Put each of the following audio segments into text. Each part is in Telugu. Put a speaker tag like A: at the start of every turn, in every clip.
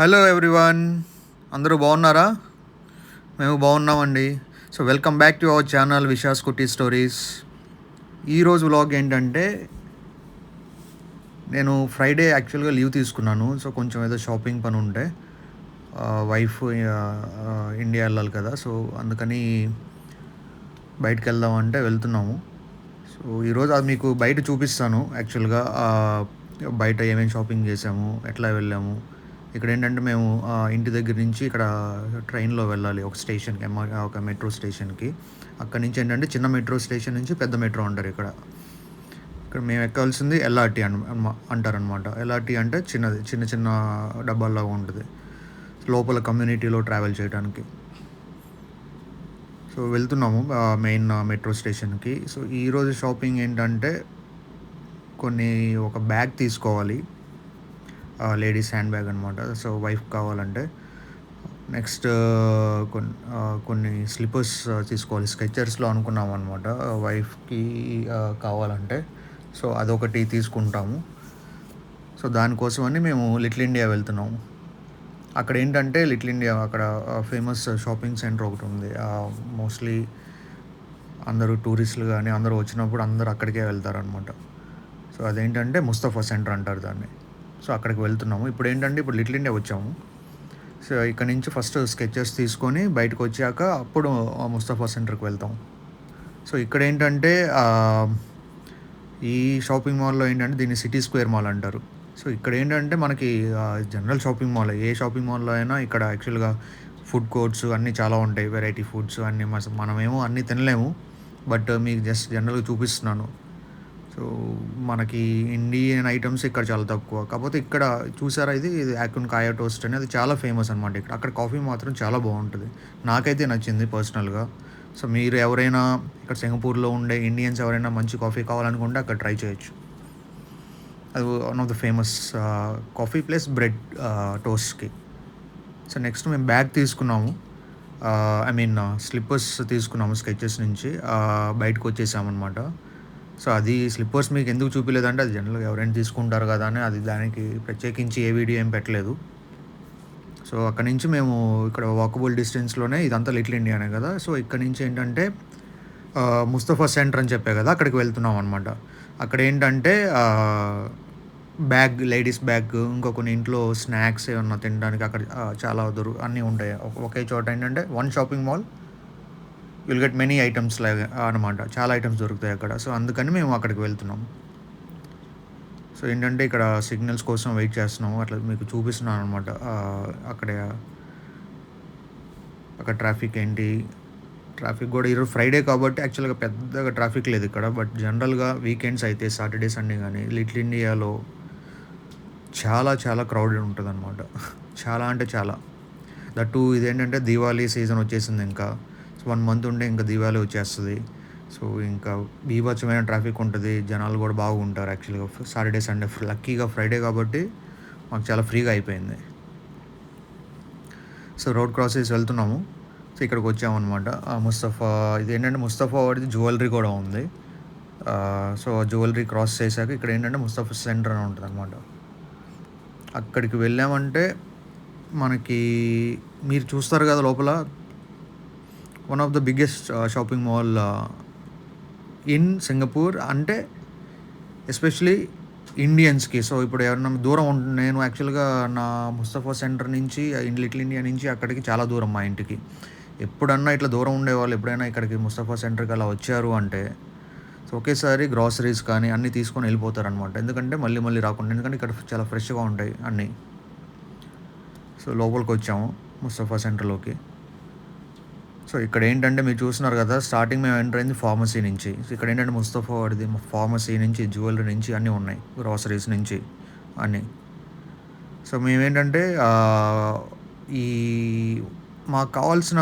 A: హలో ఎవ్రీవన్ అందరూ బాగున్నారా? మేము బాగున్నామండి. So welcome back to our channel Vishas Kutti stories ఈరోజు వ్లాగ్ ఏంటంటే నేను ఫ్రైడే యాక్చువల్గా లీవ్ తీసుకున్నాను. సో కొంచెం ఏదో షాపింగ్ పని ఉంటే వైఫ్ ఇండియా వెళ్ళాలి కదా. సో అందుకని బయటకు వెళ్దామంటే వెళ్తున్నాము సో ఈరోజు అది మీకు బయట చూపిస్తాను యాక్చువల్గా బయట ఏమేమి షాపింగ్ చేసాము ఎట్లా వెళ్ళాము ఇక్కడ ఏంటంటే మేము ఇంటి దగ్గర నుంచి ఇక్కడ ట్రైన్లో వెళ్ళాలి ఒక స్టేషన్కి ఎమ్మ ఒక మెట్రో స్టేషన్కి. అక్కడ నుంచి ఏంటంటే చిన్న మెట్రో స్టేషన్ నుంచి పెద్ద మెట్రో ఉంటారు ఇక్కడ. ఇక్కడ మేము ఎక్కాల్సింది ఎల్ఆర్టీ అన్ అంటారనమాట. ఎల్ఆర్టీ అంటే చిన్నది చిన్న చిన్న డబ్బాల్లాగా ఉంటుంది. లోపల కమ్యూనిటీలో ట్రావెల్ చేయడానికి సో వెళ్తున్నాము మెయిన్ మెట్రో స్టేషన్కి. సో ఈరోజు షాపింగ్ ఏంటంటే కొన్ని ఒక బ్యాగ్ తీసుకోవాలి. లేడీస్ హ్యాండ్ బ్యాగ్ అనమాట సో వైఫ్ కావాలంటే నెక్స్ట్ కొన్ని కొన్ని స్లిప్పర్స్ తీసుకోవాలి. స్కెచర్స్లో అనుకున్నాం అనమాట వైఫ్కి కావాలంటే. సో అదొకటి తీసుకుంటాము. సో దానికోసమని మేము లిటిల్ ఇండియా వెళ్తున్నాము. అక్కడ ఏంటంటే లిటిల్ ఇండియా అక్కడ ఫేమస్ షాపింగ్ సెంటర్ ఒకటి ఉంది. మోస్ట్లీ అందరూ టూరిస్టులు కానీ అందరూ వచ్చినప్పుడు అందరూ అక్కడికే వెళ్తారనమాట సో అదేంటంటే ముస్తఫా సెంటర్ అంటారు దాన్ని. సో అక్కడికి వెళ్తున్నాము. ఇప్పుడు ఏంటంటే ఇప్పుడు లిటిల్ ఇండియా వచ్చాము. సో ఇక్కడ నుంచి ఫస్ట్ స్కెచెస్ తీసుకొని బయటకు వచ్చాక అప్పుడు ముస్తఫా సెంటర్కి వెళ్తాం. సో ఇక్కడ ఏంటంటే ఈ షాపింగ్ మాల్లో ఏంటంటే దీన్ని సిటీ స్క్వేర్ మాల్ అంటారు. సో ఇక్కడ ఏంటంటే మనకి జనరల్ షాపింగ్ మాల్ ఏ షాపింగ్ మాల్లో అయినా ఇక్కడ యాక్చువల్గా ఫుడ్ కోర్ట్స్ అన్నీ చాలా ఉంటాయి. వెరైటీ ఫుడ్స్ అన్నీ మనమేమో అన్నీ తినలేము. బట్ మీకు జస్ట్ జనరల్గా చూపిస్తున్నాను. సో మనకి ఇండియన్ ఐటమ్స్ ఇక్కడ చాలా తక్కువ. కాకపోతే ఇక్కడ చూసారా ఇది? ఇది యాకున్ కాయా టోస్ట్ అని అది చాలా ఫేమస్ అనమాట ఇక్కడ. అక్కడ కాఫీ మాత్రం చాలా బాగుంటుంది. నాకైతే నచ్చింది పర్సనల్గా సో మీరు ఎవరైనా ఇక్కడ సింగపూర్లో ఉండే ఇండియన్స్ ఎవరైనా మంచి కాఫీ కావాలనుకుంటే అక్కడ ట్రై చేయొచ్చు. అది one of the famous coffee plus bread టోస్ట్కి so next మేము బ్యాగ్ తీసుకున్నాము. ఐ మీన్ స్లిప్పర్స్ తీసుకున్నాము స్కెచెస్ నుంచి. బయటకు వచ్చేసామన్నమాట. సో అది స్లిప్పర్స్ మీకు ఎందుకు చూపించలేదంటే అది జనరల్గా ఎవరైనా తీసుకుంటారు కదా అని అది దానికి ప్రత్యేకించి ఏ వీడియో ఏం పెట్టలేదు. సో అక్కడ నుంచి మేము ఇక్కడ వాకబుల్ డిస్టెన్స్లోనే ఇదంతా లిటిల్ ఇండియానే కదా. సో ఇక్కడ నుంచి ఏంటంటే ముస్తఫా సెంటర్ అని చెప్పే కదా అక్కడికి వెళ్తున్నాం అనమాట అక్కడ ఏంటంటే బ్యాగ్ లేడీస్ బ్యాగ్ ఇంకా కొన్ని ఇంట్లో స్నాక్స్ ఏమన్నా తినడానికి అక్కడ చాలా దొరు అన్నీ ఉంటాయి. ఒకే చోట ఏంటంటే one shopping mall will get many items లాగా అనమాట చాలా ఐటమ్స్ దొరుకుతాయి అక్కడ. సో అందుకని మేము అక్కడికి వెళ్తున్నాం. సో ఏంటంటే ఇక్కడ సిగ్నల్స్ కోసం వెయిట్ చేస్తున్నాము అట్లా మీకు చూపిస్తున్నాను అనమాట అక్కడ. అక్కడ ట్రాఫిక్ ఏంటి? ట్రాఫిక్ కూడా ఈరోజు ఫ్రైడే కాబట్టి యాక్చువల్గా పెద్దగా ట్రాఫిక్ లేదు ఇక్కడ. బట్ జనరల్గా వీకెండ్స్ అయితే సాటర్డే సండే కానీ లిటిల్ ఇండియాలో చాలా చాలా క్రౌడెడ్ ఉంటుంది అనమాట చాలా అంటే చాలా. దట్టు ఇదేంటంటే దీవాళీ సీజన్ వచ్చేసింది ఇంకా. సో వన్ మంత్ ఉంటే ఇంకా దీవాళీ వచ్చేస్తుంది. సో ఇంకా బీభత్సమైన ట్రాఫిక్ ఉంటుంది. జనాలు కూడా బాగుంటారు యాక్చువల్గా. సాటర్డే సండే లక్కీగా ఫ్రైడే కాబట్టి మాకు చాలా ఫ్రీగా అయిపోయింది. సో రోడ్ క్రాస్ చేసి వెళ్తున్నాము. సో ఇక్కడికి వచ్చామన్నమాట. ముస్తఫా ఇది ఏంటంటే ముస్తఫా వాడిది జ్యువెలరీ కూడా ఉంది. సో ఆ జ్యువెలరీ క్రాస్ చేశాక ఇక్కడ ఏంటంటే ముస్తఫా సెంటర్ అని ఉంటుంది అనమాట అక్కడికి వెళ్ళామంటే మనకి మీరు చూస్తారు కదా లోపల one of the biggest shopping mall in Singapore అంటే ఎస్పెషలీ ఇండియన్స్కి సో ఇప్పుడు ఎవరైనా దూరం ఉంటుంది నేను యాక్చువల్గా నా ముస్తఫా సెంటర్ నుంచి ఇన్ లిటిల్ ఇండియా నుంచి అక్కడికి చాలా దూరం మా ఇంటికి. ఎప్పుడన్నా ఇట్లా దూరం ఉండేవాళ్ళు ఎప్పుడైనా ఇక్కడికి ముస్తఫా సెంటర్కి అలా వచ్చారు అంటే సో ఒకేసారి గ్రాసరీస్ కానీ అన్నీ తీసుకొని వెళ్ళిపోతారనమాట ఎందుకంటే మళ్ళీ మళ్ళీ రాకుండా ఎందుకంటే ఇక్కడ చాలా ఫ్రెష్గా ఉంటాయి అన్నీ. సో లోపలికి వచ్చాము ముస్తఫా సెంటర్లోకి సో ఇక్కడ ఏంటంటే మీరు చూస్తున్నారు కదా స్టార్టింగ్ మేము ఎంటర్ అయింది ఫార్మసీ నుంచి. సో ఇక్కడ ఏంటంటే ముస్తఫా వాడిది ఫార్మసీ నుంచి జ్యువెలరీ నుంచి అన్నీ ఉన్నాయి గ్రాసరీస్ నుంచి అన్నీ. సో మేమేంటంటే ఈ మాకు కావాల్సిన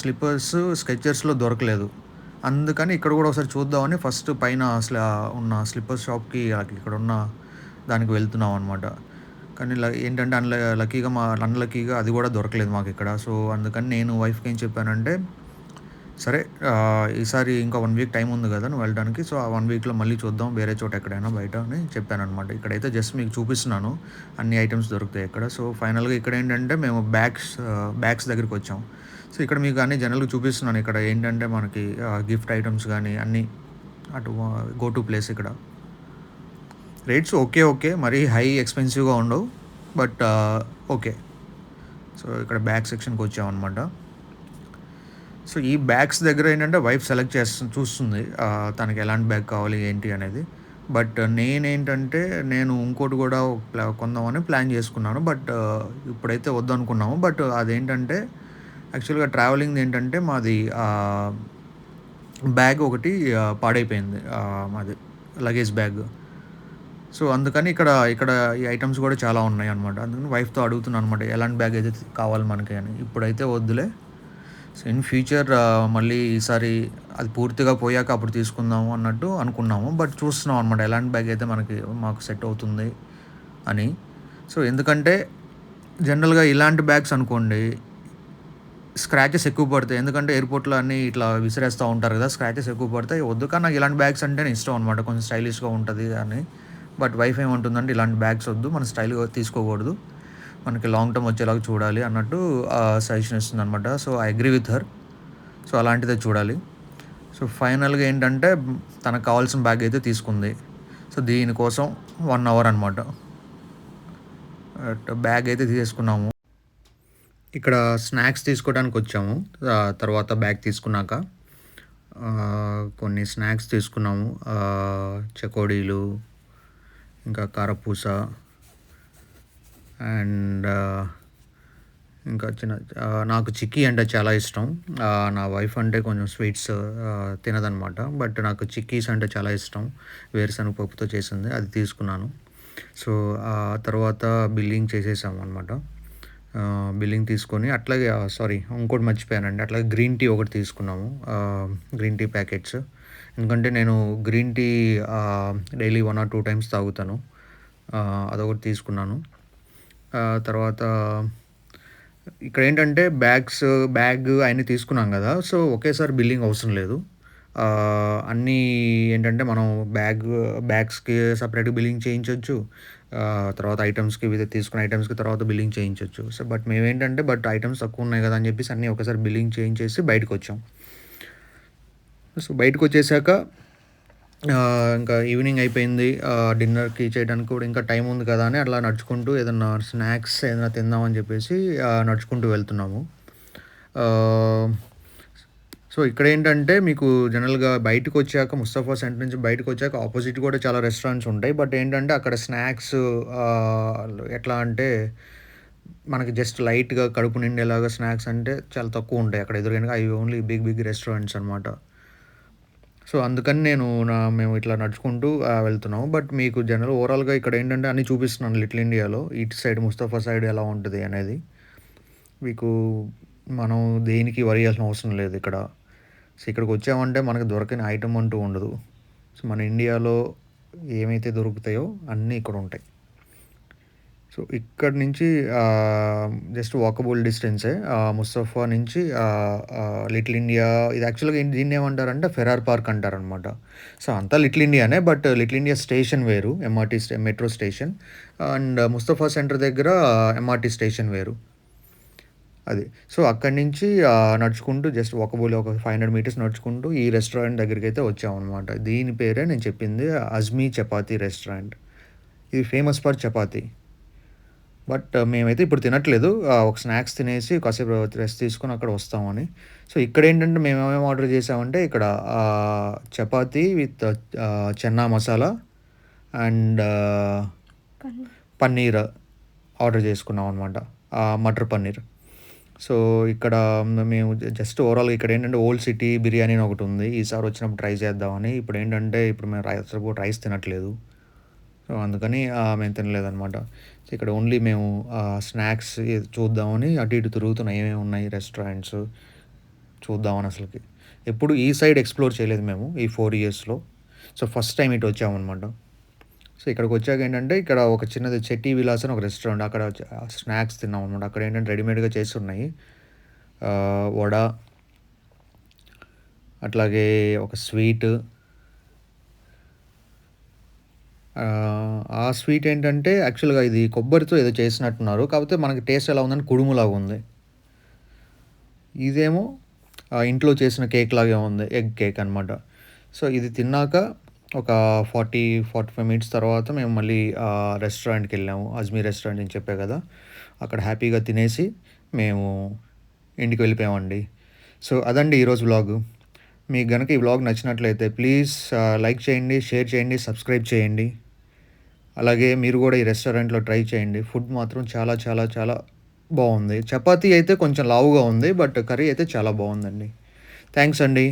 A: స్లిప్పర్స్ స్కెచర్స్లో దొరకలేదు. అందుకని ఇక్కడ కూడా ఒకసారి చూద్దామని ఫస్ట్ పైన అసలు ఉన్న స్లిప్పర్ షాప్కి ఇక్కడ ఉన్న దానికి వెళ్తున్నాం అనమాట కానీ ఏంటంటే అన్ల లక్కీగా మా అన్లక్కీగా అది కూడా దొరకలేదు మాకు ఇక్కడ సో అందుకని నేను వైఫ్కి ఏం చెప్పానంటే సరే ఈసారి ఇంకా వన్ వీక్ టైం ఉంది కదా నువ్వు వెళ్ళడానికి. సో, ఆ వన్ వీక్‌లో మళ్ళీ చూద్దాం వేరే చోట ఎక్కడైనా బయట అని చెప్పాననమాట. ఇక్కడైతే జస్ట్ మీకు చూపిస్తున్నాను. అన్ని ఐటమ్స్ దొరుకుతాయి ఇక్కడ. సో, ఫైనల్‌గా ఇక్కడ ఏంటంటే మేము బ్యాగ్స్ బ్యాగ్స్ దగ్గరికి వచ్చాం సో, ఇక్కడ మీకు అన్ని జనరల్‌గా చూపిస్తున్నాను. ఇక్కడ ఏంటంటే మనకి గిఫ్ట్ ఐటమ్స్ కానీ అన్నీ అటు గో టు ప్లేస్ ఇక్కడ. Rates okay. ఓకే. మరీ హై ఎక్స్‌పెన్సివ్‌గా ఉండవు. But okay. సో, ఇక్కడ బ్యాగ్ సెక్షన్‌కొచ్చామనమాట. సో, ఈ బ్యాగ్స్ దగ్గర ఏంటంటే వైఫ్ సెలెక్ట్ చేస్తు చూస్తుంది. తనకి ఎలాంటి బ్యాగ్ కావాలి ఏంటి అనేది. బట్ uh, నేనేంటంటే నేను ఇంకోటి కూడా కొందామని ప్లాన్ చేసుకున్నాను. బట్ uh, ఇప్పుడైతే వద్దనుకున్నాము. బట్ uh, అదేంటంటే యాక్చువల్‌గా ట్రావెలింగ్ ఏంటంటే మాది బ్యాగ్ ఒకటి పాడైపోయింది. మాది లగేజ్ బ్యాగ్. సో, అందుకని ఇక్కడ ఇక్కడ ఈ ఐటమ్స్ కూడా చాలా ఉన్నాయి అనమాట అందుకని వైఫ్‌తో అడుగుతున్నాను అనమాట ఎలాంటి బ్యాగ్ అయితే కావాలి మనకి అని. ఇప్పుడైతే వద్దులే. సో, ఇన్ ఫ్యూచర్ మళ్ళీ ఈసారి అది పూర్తిగా పోయాక అప్పుడు తీసుకుందాము అన్నట్టు అనుకున్నాము. బట్ చూస్తున్నాం అనమాట. ఎలాంటి బ్యాగ్ అయితే మనకి మాకు సెట్ అవుతుంది అని. సో, ఎందుకంటే జనరల్‌గా ఇలాంటి బ్యాగ్స్ అనుకోండి స్క్రాచెస్ ఎక్కువ పడతాయి. ఎందుకంటే ఎయిర్‌పోర్ట్‌లో అన్నీ ఇట్లా విసిరేస్తూ ఉంటారు కదా స్క్రాచెస్ ఎక్కువ పడతాయి. వద్దు కానీ నాకు ఇలాంటి బ్యాగ్స్ అంటే ఇష్టం అనమాట. కొంచెం స్టైలిష్‌గా ఉంటుంది అని. బట్ వైఫ్ ఏమంటుందంటే ఇలాంటి బ్యాగ్స్ వద్దు. మనం స్టైల్‌గా తీసుకోకూడదు. మనకి లాంగ్ టర్మ్ వచ్చేలాగా చూడాలి అన్నట్టు సజెషన్ ఇస్తుంది అనమాట so, I agree with her. So, అలాంటిదే చూడాలి. సో, ఫైనల్‌గా ఏంటంటే తనకు కావాల్సిన బ్యాగ్ అయితే తీసుకుంది. సో, దీనికోసం వన్ అవర్ అనమాట. అట్ బ్యాగ్ అయితే తీసేసుకున్నాము. ఇక్కడ స్నాక్స్ తీసుకోవడానికి వచ్చాము తర్వాత బ్యాగ్ తీసుకున్నాక. కొన్ని స్నాక్స్ తీసుకున్నాము. చకోడీలు చెకోడీలు, ఇంకా కారపూస అండ్ ఇంకా చిన్న నాకు చిక్కీ అంటే చాలా ఇష్టం. నా వైఫ్ అంటే కొంచెం స్వీట్స్ తినదనమాట. బట్ నాకు చిక్కీస్ అంటే చాలా ఇష్టం. వేరుశనగ పప్పుతో చేసింది. అది తీసుకున్నాను. సో, ఆ తర్వాత బిల్లింగ్ చేసేసాము అనమాట బిల్లింగ్ తీసుకొని అట్లాగే సారీ ఇంకోటి మర్చిపోయానండి. అట్లాగే గ్రీన్ టీ ఒకటి తీసుకున్నాము. Green tea packets. ఎందుకంటే నేను green tea daily one or two times తాగుతాను. అదొకటి తీసుకున్నాను. తర్వాత ఇక్కడ ఏంటంటే బ్యాగ్స్ బ్యాగ్ అయన్నీ తీసుకున్నాం కదా సో, ఒకేసారి బిల్లింగ్ అవసరం లేదు. అన్నీ ఏంటంటే మనం బ్యాగ్ బ్యాగ్స్‌కి సపరేట్గా బిల్లింగ్ చేయించవచ్చు తర్వాత ఐటమ్స్కి ఇవి తీసుకున్న ఐటమ్స్కి తర్వాత బిల్లింగ్ చేయించవచ్చు సో, బట్ మేమేంటంటే బట్ ఐటమ్స్ తక్కువ ఉన్నాయి కదా అని చెప్పేసి అన్నీ ఒకేసారి బిల్లింగ్ చేయించేసి బయటకొచ్చాం. సో, బయటకొచ్చేసాక వచ్చేసాక ఇంకా ఈవినింగ్ అయిపోయింది. డిన్నర్‌కి చేయడానికి కూడా ఇంకా టైం ఉంది కదా! అని అట్లా నడుచుకుంటూ ఏదన్నా స్నాక్స్ ఏదైనా తిందామని చెప్పేసి నడుచుకుంటూ వెళ్తున్నాము. సో ఇక్కడ ఏంటంటే మీకు జనరల్‌గా బయటకొచ్చాక ముస్తఫా సెంటర్ నుంచి బయటకు వచ్చాక ఆపోజిట్ కూడా చాలా రెస్టారెంట్స్ ఉంటాయి. బట్ ఏంటంటే అక్కడ స్నాక్స్ ఎట్లా అంటే మనకి జస్ట్ లైట్‌గా కడుపు నిండేలాగా స్నాక్స్ అంటే చాలా తక్కువ ఉంటాయి అక్కడ ఎదురుగానే. అవి ఓన్లీ బిగ్ బిగ్ రెస్టారెంట్స్ అనమాట. సో, అందుకని నేను నా మేము ఇట్లా నడుచుకుంటూ వెళ్తున్నాము. బట్ మీకు జనరల్ ఓవరాల్‌గా ఇక్కడ ఏంటంటే అన్నీ చూపిస్తున్నాను లిటిల్ ఇండియాలో. ఇటు సైడ్ ముస్తఫా సైడ్ ఎలా ఉంటుంది అనేది. మీకు మనం దేనికి వరి చేయాల్సిన అవసరం లేదు ఇక్కడ. సో, ఇక్కడికి వచ్చామంటే మనకు దొరకని ఐటమ్ అంటూ ఉండదు. సో, మన ఇండియాలో ఏమైతే దొరుకుతాయో అన్నీ ఇక్కడ ఉంటాయి సో, ఇక్కడ నుంచి జస్ట్ వాకబుల్ డిస్టెన్సే. ముస్తఫా నుంచి లిటిల్ ఇండియా ఇది యాక్చువల్‌గా దీన్ని ఏమంటారంటే ఫెరార్ పార్క్ అంటారనమాట. సో, అంతా లిటిల్ ఇండియానే. బట్ లిటిల్ ఇండియా స్టేషన్ వేరు. MRT stay metro station. And Mustafa Centre దగ్గర ఎంఆర్‌టీ స్టేషన్ వేరు. అది. సో, అక్కడి నుంచి నడుచుకుంటూ జస్ట్ వాకబుల్ ఒక 500 మీటర్స్ నడుచుకుంటూ ఈ రెస్టారెంట్ దగ్గరికి అయితే వచ్చామనమాట. దీని పేరే నేను చెప్పింది అజ్మీ చపాతీ రెస్టారెంట్. ఇది ఫేమస్ ఫర్ చపాతీ. బట్ మేమైతే ఇప్పుడు తినట్లేదు. ఒక స్నాక్స్ తినేసి కాసేపు రెస్ట్ తీసుకొని అక్కడ వస్తామని. సో, ఇక్కడేంటంటే మేమేమేమి ఆర్డర్ చేసామంటే ఇక్కడ chapati with chana masala and paneer order చేసుకున్నాం అనమాట. మటర్ పన్నీర్. సో, ఇక్కడ మేము జస్ట్ ఓవరాల్‌గా ఇక్కడేంటంటే ఓల్డ్ సిటీ బిర్యానీ అని ఒకటుంది. ఈసారి వచ్చినప్పుడు ట్రై చేద్దామని. ఇప్పుడేంటంటే ఇప్పుడు మేము రైస్ రైస్ తినట్లేదు. సో, అందుకని మేము తినలేదనమాట. ఇక్కడ ఓన్లీ మేము స్నాక్స్ చూద్దామని అటు ఇటు తిరుగుతున్నాం. ఏమేమి ఉన్నాయి రెస్టారెంట్స్ చూద్దామని అసలుకి ఎప్పుడు ఈ సైడ్ ఎక్స్‌ప్లోర్ చేయలేదు మేము ఈ ఫోర్ ఇయర్స్‌లో. సో, ఫస్ట్ టైం ఇటు వచ్చామన్నమాట సో, ఇక్కడికొచ్చాక ఏంటంటే ఇక్కడ ఒక చిన్నది చెట్టి విలాస్ అని ఒక రెస్టారెంట్. అక్కడ స్నాక్స్ తిన్నాం అనమాట అక్కడ ఏంటంటే రెడీమేడ్‌గా చేసి ఉన్నాయి. వడ అట్లాగే ఒక స్వీట్ ఆ స్వీట్ ఏంటంటే యాక్చువల్‌గా ఇది కొబ్బరితో ఏదో చేసినట్టున్నారు. కాకపోతే మనకి టేస్ట్ ఎలా ఉందని కుడుములాగా ఉంది. ఇదేమో ఇంట్లో చేసిన కేక్ లాగే ఉంది. ఎగ్ కేక్ అనమాట. సో, ఇది తిన్నాక ఒక 40, 45 మినిట్స్ తర్వాత మేము మళ్ళీ రెస్టారెంట్కి వెళ్ళాము అజ్మీర్ రెస్టారెంట్ అని చెప్పే కదా! అక్కడ హ్యాపీగా తినేసి మేము ఇంటికి వెళ్ళిపోయామండి. సో, అదండి ఈరోజు వ్లాగు. మీకు కనుక ఈ వ్లాగ్ నచ్చినట్లయితే ప్లీజ్ లైక్ చేయండి, షేర్ చేయండి, సబ్స్క్రైబ్ చేయండి. అలాగే మీరు కూడా ఈ రెస్టారెంట్‌లో ట్రై చేయండి. ఫుడ్ మాత్రం చాలా చాలా చాలా బాగుంది చపాతీ అయితే కొంచెం లావుగా ఉంది. బట్ కర్రీ అయితే చాలా బాగుందండి థ్యాంక్స్ అండి.